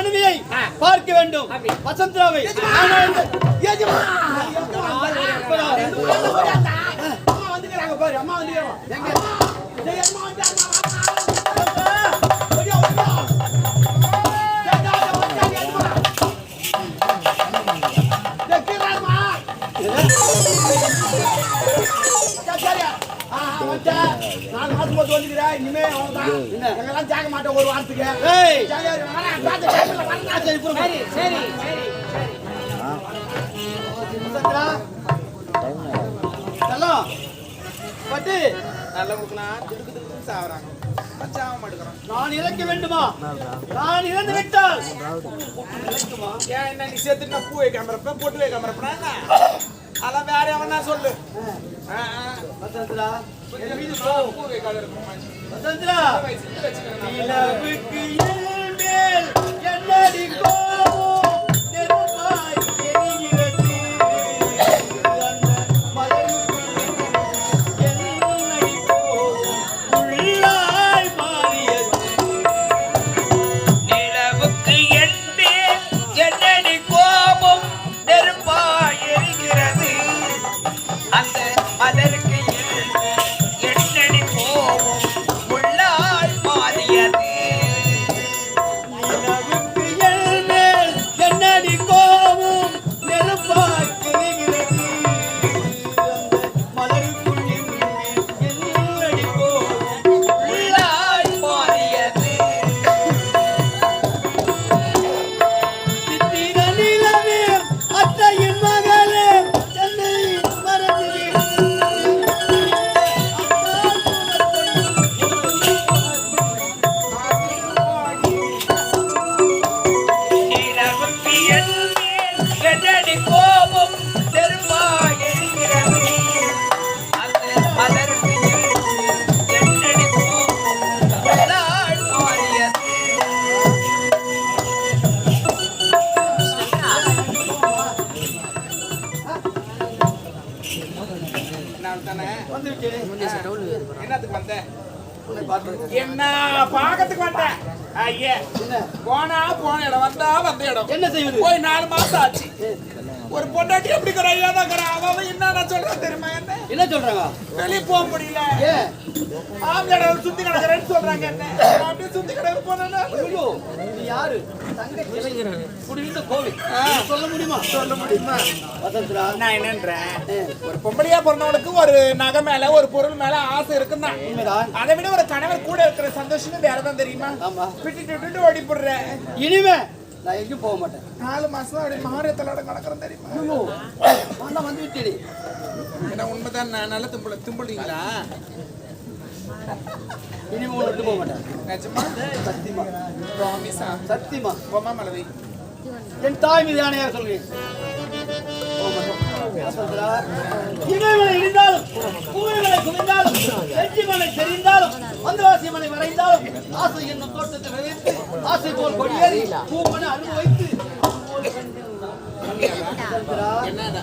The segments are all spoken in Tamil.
மனைவியை பார்க்க வேண்டும். வசந்தராவை. அம்மா வந்துக்கிறாங்க வந்துட்டேன். நாலு மாசம் போட்டு வந்துக்கிறேன். இனிமே அவ்வளவுதான். எங்கெல்லாம் ஜாக மாட்டேன் ஒரு வாரத்துக்கு. சரி, சரி. செல்லம். பட்டு, நல்ல முக்கனா திடுக்கு திடுக்கு சாவறாங்க நான் இறக்க வேண்டுமா நான் இறந்து விட்டால்? ஏன் என்ன நீ சேர்த்து நான் பூ வைக்காம இருப்பேன் பொட்டு வைக்காம அதெல்லாம் வேற எவனா சொல்லு. வசந்தரா, வசந்தரா, நிலவுக்கு மேல் என்னடி கோபம்? வந்துவிட்டேன். என்னத்துக்கு வந்தேன். என்ன பாக்கத்துக்கு வந்தேன் ஐயே போனா போன இடம் வந்தா வந்த இடம் என்ன செய்வது போய் நாலு மாசம் ஆச்சு ஒரு பொண்டாட்டி எப்படி இருக்கிற? ஐயா தான் அவன் அவன் என்ன சொல்றான் தெரியுமா என்ன? என்ன சொல்றாங்க? வெளியே போக முடியல. ஆம்பளை சுத்தி கிடக்குறேன்னு சொல்றாங்க என்ன? அப்படியே சுத்தி கிடக்கு போனா ஐயோ இது யாரு? தங்கச்சி குடியிருந்த கோவில். இதை சொல்ல முடியுமா? சொல்ல முடியுமா? வசந்தரா. நான் என்னன்றேன். ஒரு பொம்பளையா பிறந்தவனுக்கு ஒரு நகை மேல ஒரு பொருள் மேல ஆசை இருக்குன்னா உண்மைதான். அதை விட ஒரு கணவர் கூட இருக்கிற சந்தோஷமே வேற தான் தெரியுமா? ஆமா. விட்டுட்டு ஓடி போடுறேன் இனிமே நான் எங்கேயும் போக மாட்டேன். நாலு மாசம் அப்படி மாரியத்தலோட கிடக்குறேன் தெரியுமா? வந்து விட்டேடி ஏன்னா உண்மைதான் நான் நல்ல தும்புல தும்புடுங்களா இனிமே உன்னை விட்டு போக மாட்டேன். நிஜமா? சத்தியமா. ப்ராமிஸா சத்தியமா. பொம்மா மலவி என் தாய் மீது ஆணையாக சொல்கிறேன். இமயமலை இடிந்தாலும் பூமிமலை குவிந்தாலும் செஞ்சிமலை தெரிந்தாலும் வந்தவாசி மலை வரைந்தாலும் ஆசை என்னும் தோட்டத்தை விளைவித்து ஆசை போல் கொடியேறி பூமனை அனுபவித்து. வசந்தரா, என்னடா?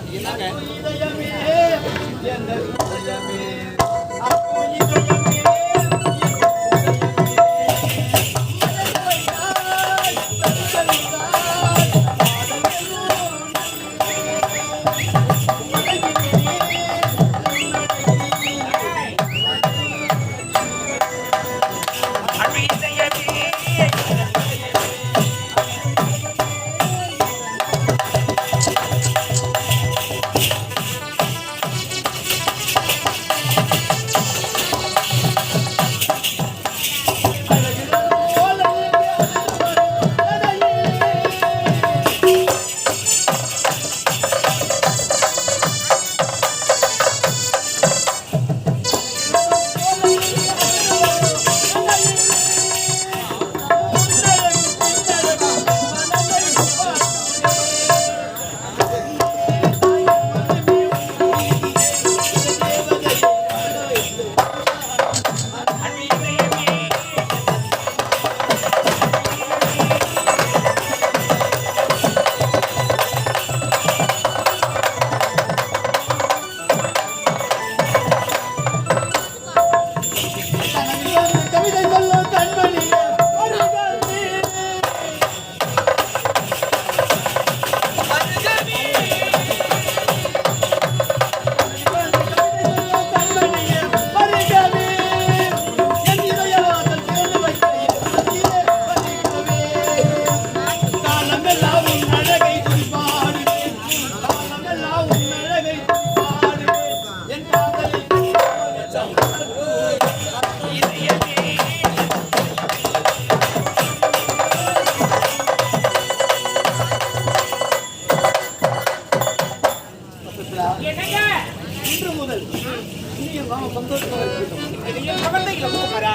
கவர்ந்த இளங்குமரா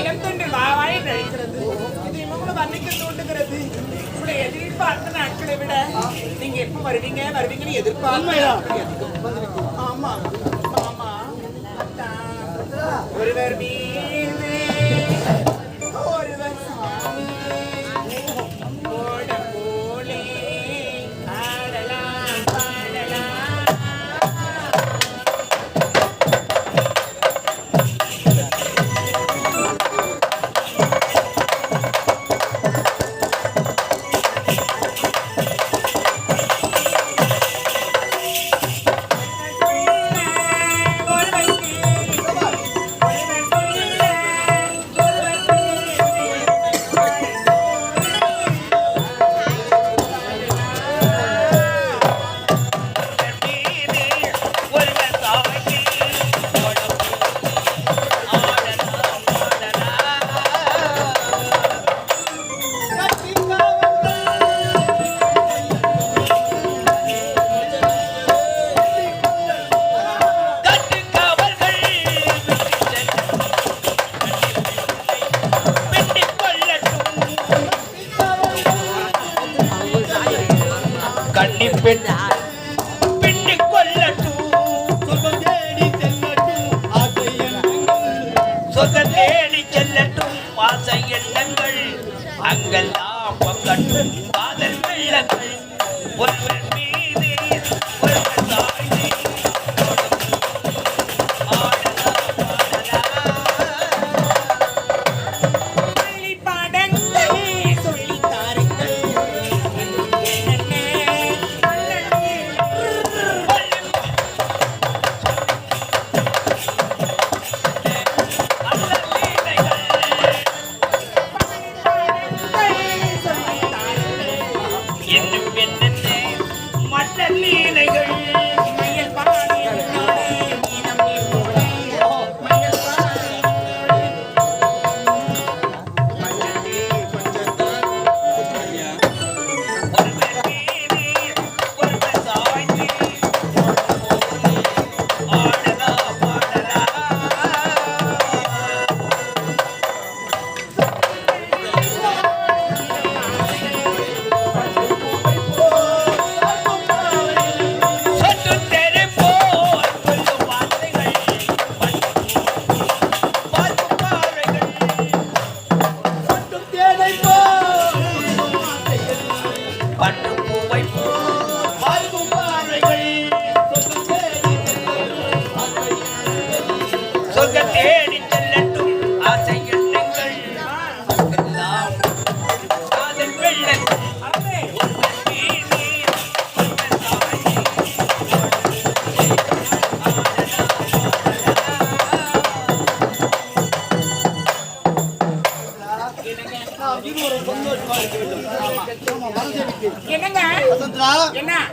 இளந்தொன்று வாவாய் நடிக்கிறது இது இவங்களை வர்ணிக்க தூண்டுகிறது உங்களை எதிர்பார்த்த நாட்களை விட நீங்க எப்ப வருவீங்க வருவீங்கன்னு எதிர்பார்க்க ஆமா ஆமா ஒருவர் மீ சொர்க்க தேடி செல்லட்டும் ஆசை எண்ணங்கள். அங்கெல்லாம் பொங்கட்டும் காதல் வெள்ளங்கள். ஒருவர் மீது ஒருவர்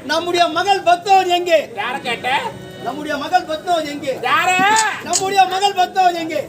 நம்முடைய மகள் பத்மவதி எங்கே? யார கேட்ட? நம்முடைய மகள் பத்மவதி எங்கே? யாரு? நம்முடைய மகள் பத்மவதி எங்கே?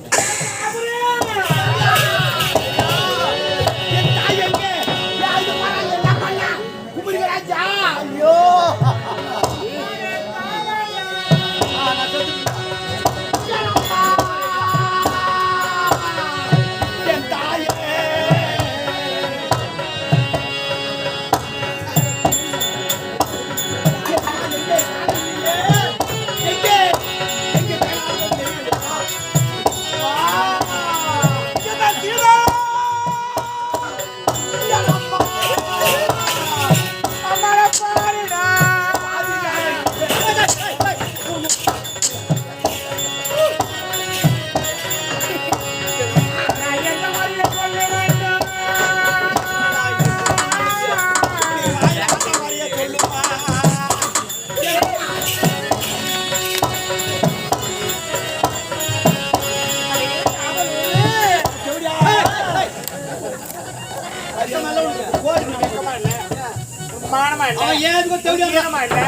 மானமா இல்ல அவன் ஏன் இதுக்கு தெரியாது ஈரமா இல்ல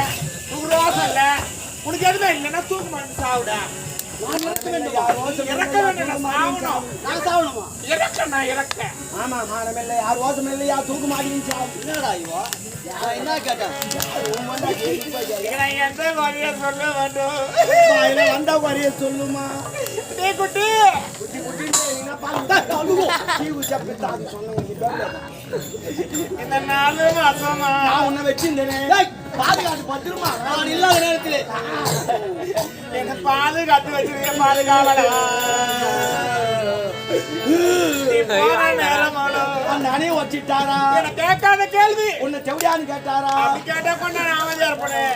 உனக்கு ரோசம் இல்ல. உனக்கு எதுவுமே இல்லைன்னா தூக்கு மாட்டு சாவுடா? நான் இறக்க வேண்டும்? சாவணும்? நான் சாவணுமா? இறக்க நான் இறக்க ஆமா மானம் இல்லை யார் ஓசம் இல்லை யார் தூக்கு மாட்டீங்க என்னடா இவோ? நான் என்ன கேட்டேன்? எந்த வழியை சொல்ல வேண்டும்? வந்தா சொல்லுமா? குட்டி இந்த நாலு மாசமா நான் உன்னை வச்சிருந்தேனே பாதுகாத்து பத்திரமா நான் இல்லாத நேரத்திலே என்ன பாதுகாத்து வச்சிருக்க பாதுகாவலா நீ அந்த அணையை வச்சிட்டாரா என்ன கேட்காத கேள்வி உன்னை செவிடான்னு கேட்டாரா அப்படி கேட்டா கொண்டு நான் அமைதியா இருப்பேன்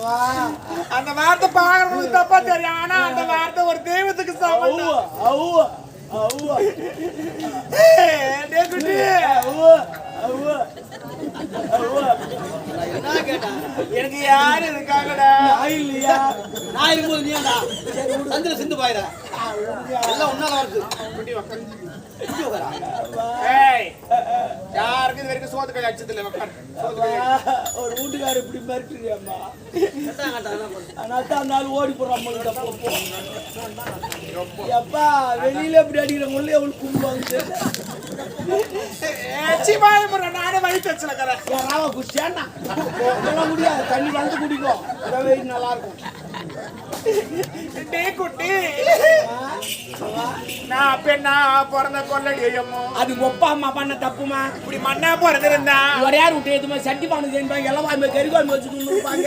வா அந்த வார்த்தை பாக்குறவங்களுக்கு தப்பா தெரியும் ஆனா அந்த வார்த்தை ஒரு தெய்வத்துக்கு அவ்வா சமம் எனக்கு யாரு இருக்காங்கடா இல்லையா? நான் இருக்கும்போது நீ. சந்திர சிந்து பாயிர? எல்லாம் ஒன்னால வருது. யாருக்கு இது வரைக்கும் சோத்து கை. ஒரு வீட்டுக்காரர் இப்படி மிரட்டுறியம்மா? அதனால தான் அந்த ஆள் ஓடி போறான் நம்மள்கிட்ட போ எப்பா. வெளியில இப்படி அடிக்கிற முள்ளே வாயை மூடுடா, நானே வச்சிருக்கிறேன் யாராவது குடிச்சான்னா முடியாது. தண்ணி வந்து குடிக்கும் நல்லா இருக்கும். டே குட்டி? நான் பெண்ணா பிறந்த கொள்ளடி ஐயம்மோ. அது ஒப்பா அம்மா பண்ண தப்புமா? இப்படி மண்ணா பிறந்திருந்தா ஒரே யார் விட்டு எதுவுமே சட்டி பானை செய்வாங்க எல்லாம் வாங்கி கறி குழம்பு வச்சுட்டு இருப்பாங்க.